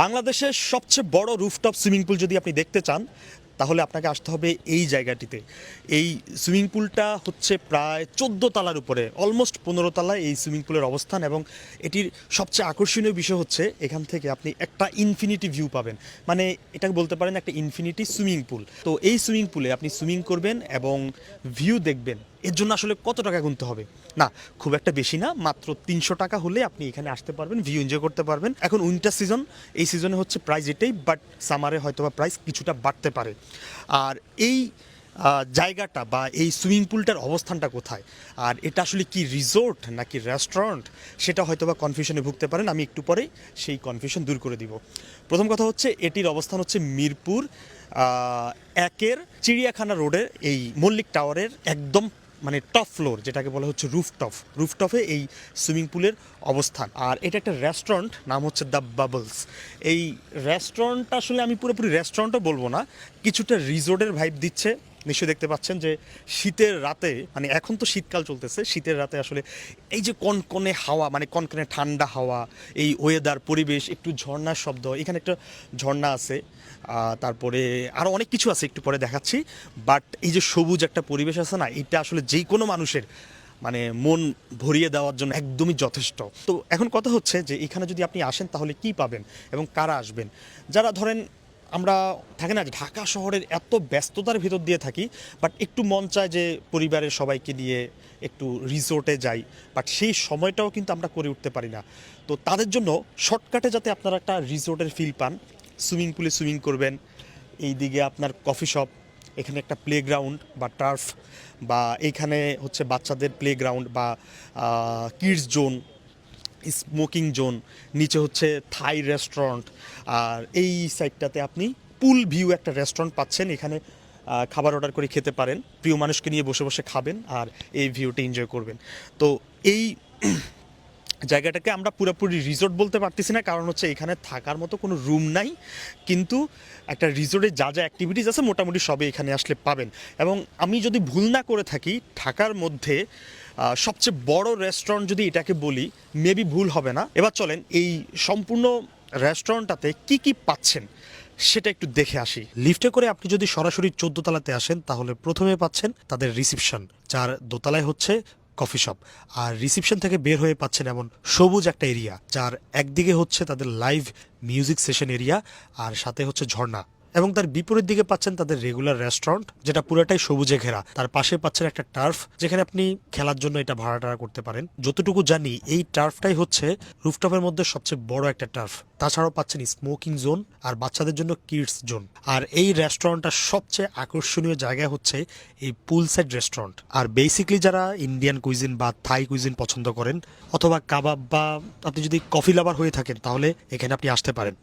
বাংলাদেশের সবচেয়ে বড় রুফটপ সুইমিং পুল যদি আপনি দেখতে চান, তাহলে আপনাকে আসতে হবে এই জায়গাটিতে। এই সুইমিং পুলটা হচ্ছে প্রায় চোদ্দ তালার উপরে, অলমোস্ট পনেরো তলায় এই সুইমিং পুলের অবস্থান এবং এটির সবচেয়ে আকর্ষণীয় বিষয় হচ্ছে এখান থেকে আপনি একটা ইনফিনিটি ভিউ পাবেন। মানে এটাকে বলতে পারেন একটা ইনফিনিটি সুইমিং পুল। তো এই সুইমিং পুলে আপনি সুইমিং করবেন এবং ভিউ দেখবেন। এর জন্য আসলে কত টাকা গুনতে হবে? না, খুব একটা বেশি না, মাত্র তিনশো টাকা হলে আপনি এখানে আসতে পারবেন ভিউ এনজয় করতে পারবেন। এখন উইন্টার সিজন এই সিজনে হচ্ছে প্রাইস এটাই বাট সামারে হয়তো বা প্রাইস কিছুটা বাড়তে পারে। আর এই জায়গাটা বা এই সুইমিং পুলটার অবস্থানটা কোথায়? আর এটা আসলে কি রিসোর্ট নাকি রেস্টুরেন্ট সেটা হয়তো বা কনফিউশনে ভুগতে পারেন, আমি একটু পরে সেই কনফিউশন দূর করে দিব। প্রথম কথা হচ্ছে, এটির অবস্থান হচ্ছে মিরপুর একের চিড়িয়াখানা রোডের এই মল্লিক টাওয়ারের একদম মানে টপ ফ্লোর যেটাকে বলা হচ্ছে রুফটপ রুফটপে এই সুইমিং পুলের অবস্থান। আর এটা একটা রেস্টুরেন্ট নাম হচ্ছে দ্য বাবলস এই রেস্টুরেন্টটা আসলে আমি পুরোপুরি রেস্টুরেন্টও বলব না, কিছুটা রিসোর্টের ভাইব দিচ্ছে। নিশ্চয়ই দেখতে পাচ্ছেন যে শীতের রাতে মানে এখন তো শীতকাল চলতেছে, শীতের রাতে আসলে এই যে কনকনে হাওয়া মানে কনকনে ঠান্ডা হাওয়া, এই ওয়েদার পরিবেশ, একটু ঝর্ণার শব্দ, এখানে একটা ঝর্ণা আছে তারপরে আরও অনেক কিছু আছে, একটু পরে দেখাচ্ছি বাট এই যে সবুজ একটা পরিবেশ আছে না, এটা আসলে যেই কোনো মানুষের মানে মন ভরিয়ে দেওয়ার জন্য একদমই যথেষ্ট। তো এখন কথা হচ্ছে যে এখানে যদি আপনি আসেন তাহলে কি পাবেন এবং কারা আসবেন? যারা ধরেন আমরা থাকে না যে ঢাকা শহরের এত ব্যস্ততার ভিতর দিয়ে থাকি বাট একটু মন চায় যে পরিবারের সবাইকে নিয়ে একটু রিসোর্টে যাই বাট সেই সময়টাও কিন্তু আমরা করে উঠতে পারি না। তো তাদের জন্য শর্টকাটে যাতে আপনারা একটা রিসোর্টের ফিল পান, সুইমিং পুলে সুইমিং করবেন এই দিকে আপনার কফি শপ এখানে একটা প্লেগ্রাউন্ড বা টার্ফ বা এইখানে হচ্ছে বাচ্চাদের প্লেগ্রাউন্ড বা কিডস জোন স্মোকিং জোন, নিচে হচ্ছে থাই রেস্টুরেন্ট। আর এই সাইডটাতে আপনি পুল ভিউ একটা রেস্টুরেন্ট পাচ্ছেন, এখানে খাবার অর্ডার করে খেতে পারেন। প্রিয় মানুষকে নিয়ে বসে বসে খাবেন আর এই ভিউটি এনজয় করবেন। তো এই জায়গাটাকে আমরা পুরোপুরি রিসোর্ট বলতে পারতেছি না, কারণ হচ্ছে এখানে থাকার মতো কোনো রুম নাই। কিন্তু একটা রিসোর্টে যা যা অ্যাক্টিভিটিস আছে মোটামুটি সবে এখানে আসলে পাবেন। এবং আমি যদি ভুল না করে থাকি, ঢাকার মধ্যে সবচেয়ে বড় রেস্টুরেন্ট যদি এটাকে বলি মেবি ভুল হবে না। এবার চলেন, এই সম্পূর্ণ রেস্টুরেন্টটাতে কি কি পাচ্ছেন সেটা একটু দেখে আসি। লিফটে করে আপনি যদি সরাসরি চোদ্দ তলাতে আসেন, তাহলে প্রথমে পাচ্ছেন তাদের রিসিপশন যার দোতলায় হচ্ছে কফি শপ আর রিসিপশন থেকে বের হয়ে পাচ্ছেন এমন সবুজ একটা এরিয়া যার একদিকে হচ্ছে তাদের লাইভ মিউজিক সেশন এরিয়া আর সাথে হচ্ছে ঝর্ণা। এবং তার বিপরীত দিকে পাচ্ছেন তাদের রেগুলার রেস্টুরেন্ট যেটা পুরোটাই সবুজে ঘেরা। তার পাশে পাচ্ছেন একটা টার্ফ যেখানে আপনি খেলার জন্য এটা ভাড়া টাড়া করতে পারেন। যতটুকু জানি, এই টার্ফটাই হচ্ছে রুফটপের মধ্যে সবচেয়ে বড় একটা টার্ফ তাছাড়াও পাচ্ছেন স্মোকিং জোন আর বাচ্চাদের জন্য কিডস জোন আর এই রেস্টুরেন্টটার সবচেয়ে আকর্ষণীয় জায়গা হচ্ছে এই পুল সাইড রেস্টুরেন্ট আর বেসিকলি যারা ইন্ডিয়ান কুইজিন বা থাই কুইজিন পছন্দ করেন, অথবা কাবাব বা আপনি যদি কফি লাভার হয়ে থাকেন, তাহলে এখানে আপনি আসতে পারেন।